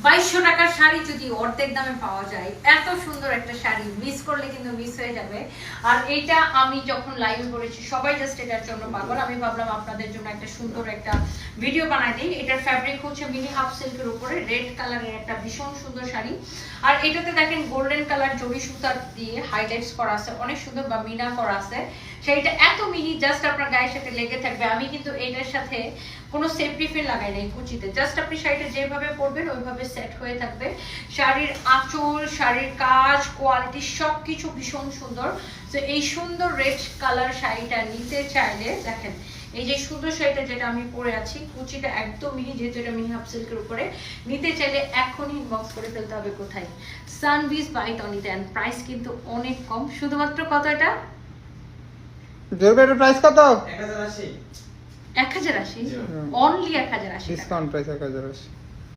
বাইশশো টাকার শাড়ি যদি অর্ধেক দামে পাওয়া যায়, এত সুন্দর একটা শাড়ি মিস করলে কিন্তু মিস হয়ে যাবে। আর এটা আমি যখন লাইভ করেছি, সবাই জাস্ট এটার জন্য পাগল। আমি ভাবলাম আপনাদের জন্য একটা সুন্দর একটা ভিডিও বানাই দিই। এটার ফ্যাব্রিক হচ্ছে মিনি হাফ সিল্কের উপরে রেড কালারের একটা ভীষণ সুন্দর শাড়ি। আর এটাতে দেখেন গোল্ডেন কালার জরি সুতার দিয়ে হাইলাইটস করা আছে, অনেক সুন্দর বা মিনা করা আছে। শাড়িটা এত মিহি জাস্ট আপনার গায়ের সাথে লেগে থাকবে। আমি কিন্তু এটার সাথে কোনো সেফটি ফিল লাগাই নাই কুচিতে। জাস্ট আপনি শাড়িটা যেভাবে পরবেন, ওইভাবে সেট হয়ে থাকবে। শাড়ির আঁচল, শাড়ির কাজ কোয়ালিটি সব কিছু ভীষণ সুন্দর। তো এই সুন্দর রেড কালার শাড়িটা নিতে চাইলে, দেখেন, এই যে সুন্দর শাড়িটা যেটা আমি পরে আছি, কুচিটা একদম মিহি, যেহেতু এটা মিহি হাফ সিল্কের উপরে, নিতে চাইলে এখনই ইনবক্স করে ফেলতে হবে কোথায়? সানবিজ বাই টনিতে অ্যান্ড প্রাইস কিন্তু অনেক কম। শুধুমাত্র কত এটা? জোর প্রাইস কত? এক হাজার আশি। জি। অনলি এক হাজার আশি টাকা। ডিসকাউন্ট প্রাইস এক হাজার আশি।